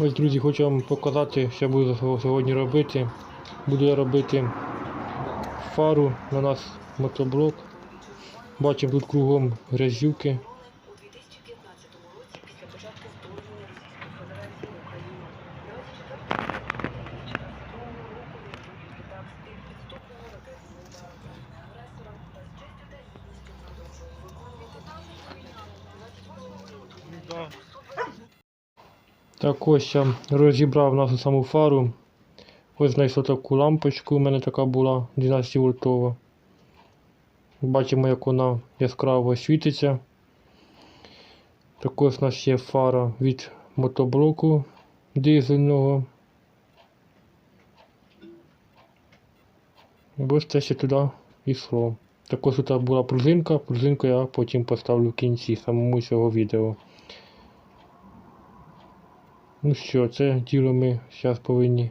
Ось, друзі, хочу вам показати, що я буду сьогодні робити. Буду я робити фару на нас мотоблок. Бачимо тут кругом грязюки. Так ось я розібрав нашу саму фару. Ось знайшов таку лампочку, у мене така була 12 вольтова. Бачимо, як вона яскраво світиться. Також у нас є фара від мотоблоку дизельного. Ось це ще туди йшло. Також тут була пружинка, пружинку я потім поставлю в кінці самому цього відео. Ну що, це діло ми зараз повинні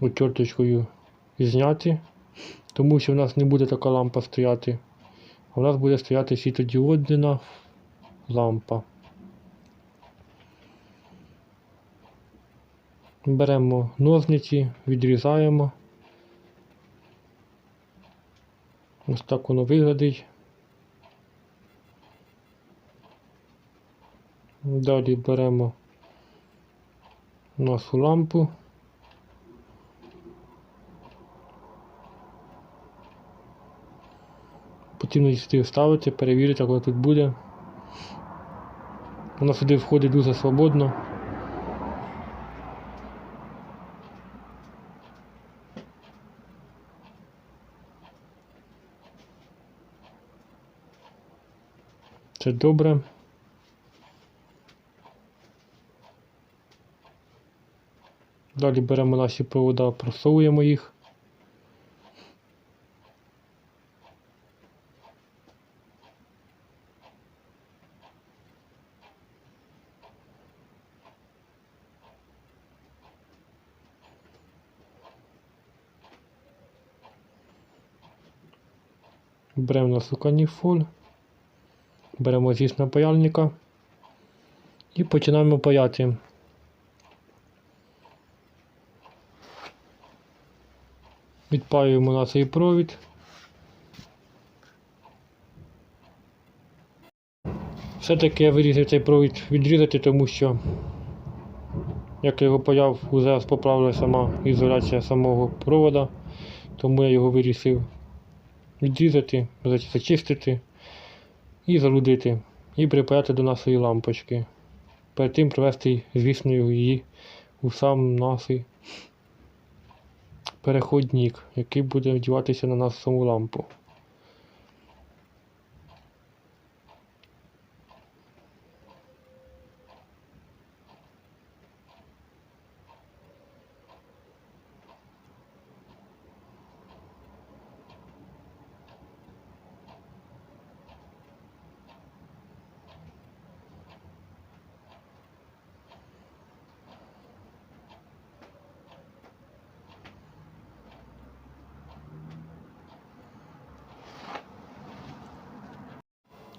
отверточкою зняти, тому що в нас не буде така лампа стояти, а в нас буде стояти світодіодна лампа. Беремо ножниці, відрізаємо. Ось так воно виглядить. Далі беремо нашу лампу. Потрібно її вставити, перевірити, вона тут буде. Вона сюди входить дуже свободно. Це добре. Далі беремо наші провода, просовуємо їх. Беремо нашу каніфоль, беремо звісно паяльника і починаємо паяти. Відпаюємо на цей провід. Все-таки я вирішив цей провід відрізати, тому що, як я його паяв, вже поправила сама ізоляція самого провода, тому я його вирішив відрізати, зачистити і залудити, і припаяти до нашої лампочки. Перед тим провести, звісно, її у сам наш переходник, який буде вдіватися на нас саму лампу.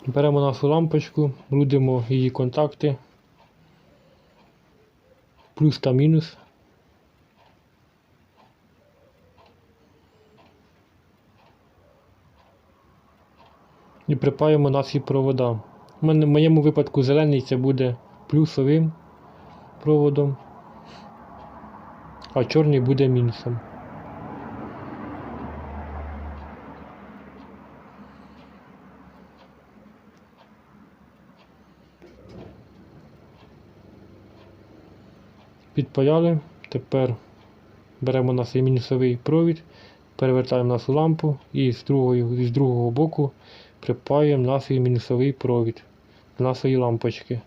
Беремо нашу лампочку, рудимо її контакти, плюс та мінус. І припаємо наші провода. В моєму випадку зелений це буде плюсовим проводом, а чорний буде мінусом. Підпаяли. Тепер беремо наш мінусовий провід, перевертаємо нашу лампу і з другого, з другого боку припаємо наш мінусовий провід до нашої лампочки.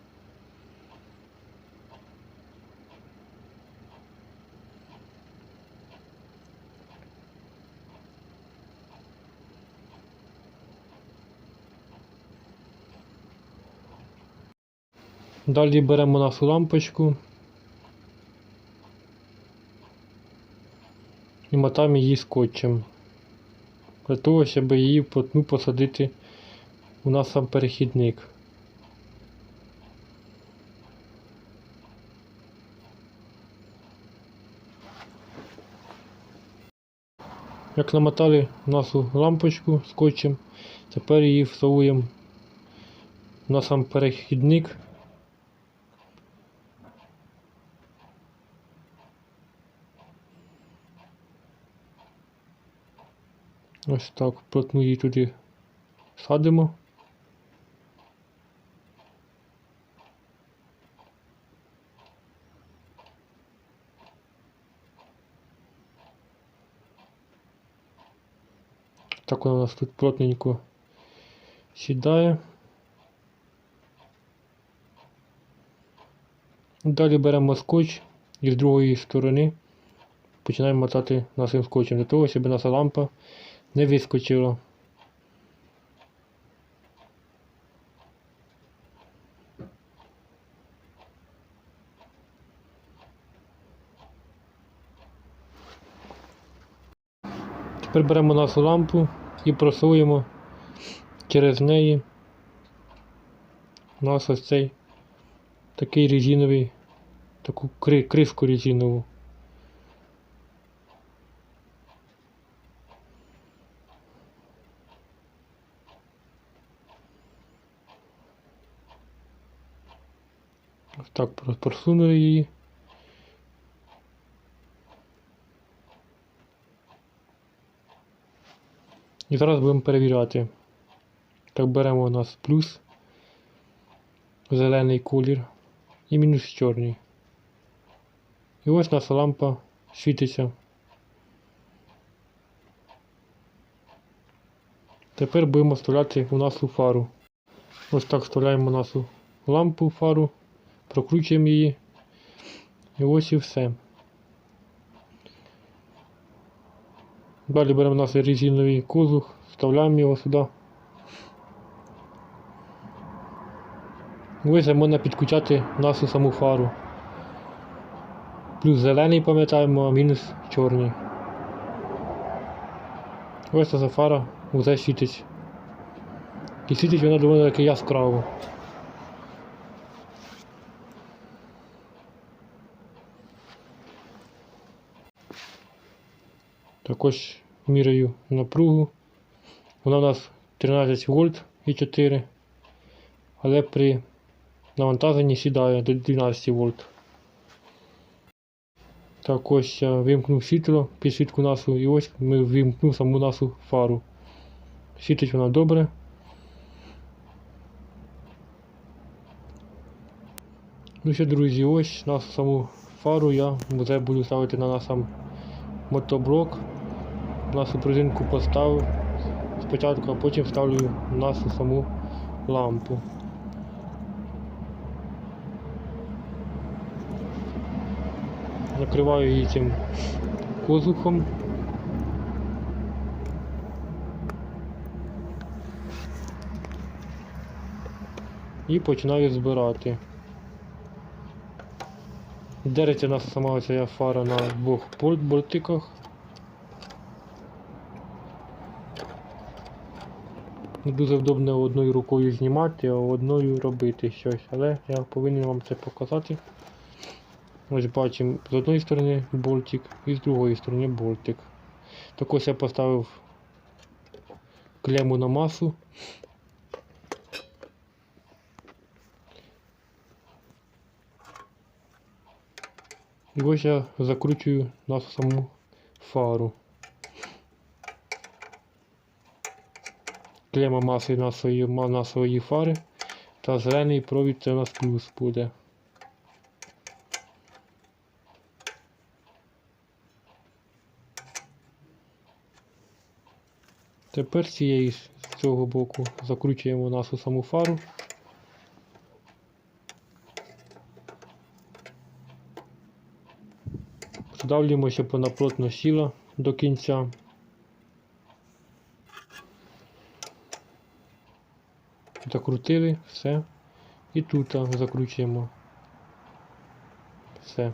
Далі беремо нашу лампочку мотав її скотчем. Для того, щоб її вплотну посадити у нас сам перехідник. Як намотали нашу лампочку скотчем, тепер її всовуємо на сам перехідник. Ось так, плотну її туди садимо. Так вона у нас тут плотненько сідає. Далі беремо скотч і з другої сторони починаємо мотати нашим скотчем для того, щоб наша лампа не вискочила. Тепер беремо нашу лампу і просуємо через неї наш ось цей такий резиновий, таку кри, криску резинову. Так просунули її. І зараз будемо перевіряти. Так беремо у нас плюс, зелений колір і мінус чорний. І ось наша лампа світиться. Тепер будемо вставляти у нашу фару. Ось так вставляємо нашу лампу в фару, прокручуємо її. І ось і все. Далі беремо наш резиновий козух, вставляємо його сюди. Ось можна підключати нашу саму фару. Плюс зелений пам'ятаємо, а мінус чорний. Ось ця фара вже світить. І світить вона доволі таки яскраво. Також міряю напругу. Вона у нас 13 вольт і 4, але при навантаженні сідає до 12 вольт. Так ось я вимкнув світло, підсвітку нашу, і ось ми вимкнув саму нашу фару. Світить вона добре. Ну що, друзі, ось нашу саму фару я вже буду ставити на наш сам мотоблок. Нашу пружинку поставив спочатку, а потім ставлю нашу саму лампу. Накриваю її цим козухом. І починаю збирати. Дереться нас сама ця фара на двох болт- Не дуже вдобно одною рукою знімати, а одною робити щось, але я повинен вам це показати. Ось бачимо з одної сторони болтик і з другої сторони болтик. Так ось я поставив клему на масу. І ось я закручую нашу саму фару. Клема маси нашої, ма- нашої фари та зелений провід це у нас плюс буде. Тепер цієї з цього боку закручуємо нашу саму фару. Вдавлюємо, щоб вона плотно сіла до кінця. Закрутили, все. І тут закручуємо. Все,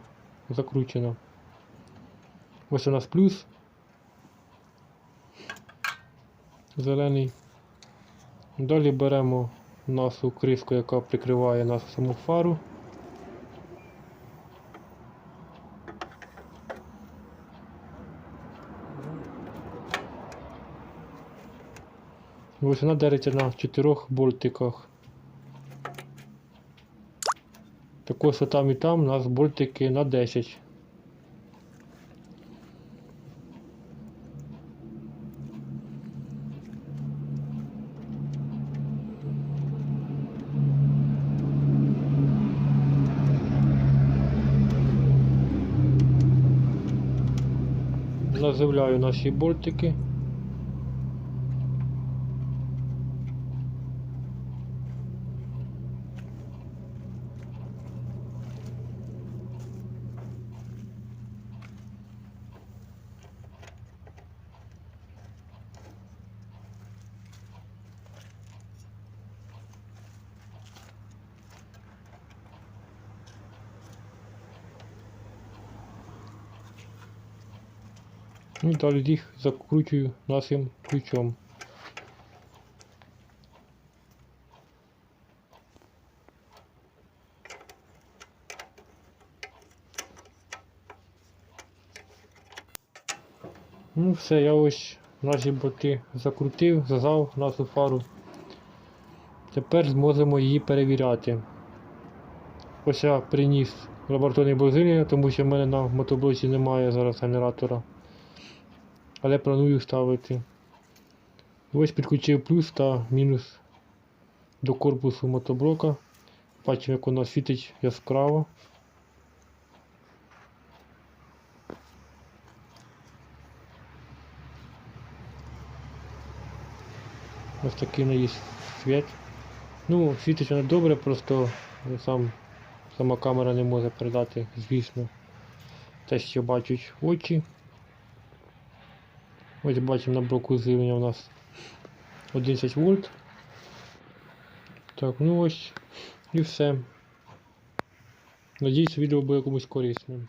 закручено. Ось у нас плюс. Зелений. Далі беремо нашу криску, яка прикриває нашу саму фару. Ось вона дериться на чотирьох болтиках. Також що там і там у нас болтики на 10. Називляю наші болтики. Ну і далі їх закручую нашим ключом. Ну все, я ось наші боти закрутив, зажав нашу фару. Тепер зможемо її перевіряти. Ось я приніс лабораторний бозилля, тому що в мене на мотоблоці немає зараз генератора. Але планую ставити. Ось підключив плюс та мінус до корпусу мотоблока. Бачимо, як воно світить яскраво. Ось такий є світ. Ну, світить воно добре, просто сам, сама камера не може передати, звісно, те, що бачать очі. Ось бачимо на блоку зрівня у нас 11 вольт. Так, ну ось і все. Надіюсь, відео буде комусь корисним.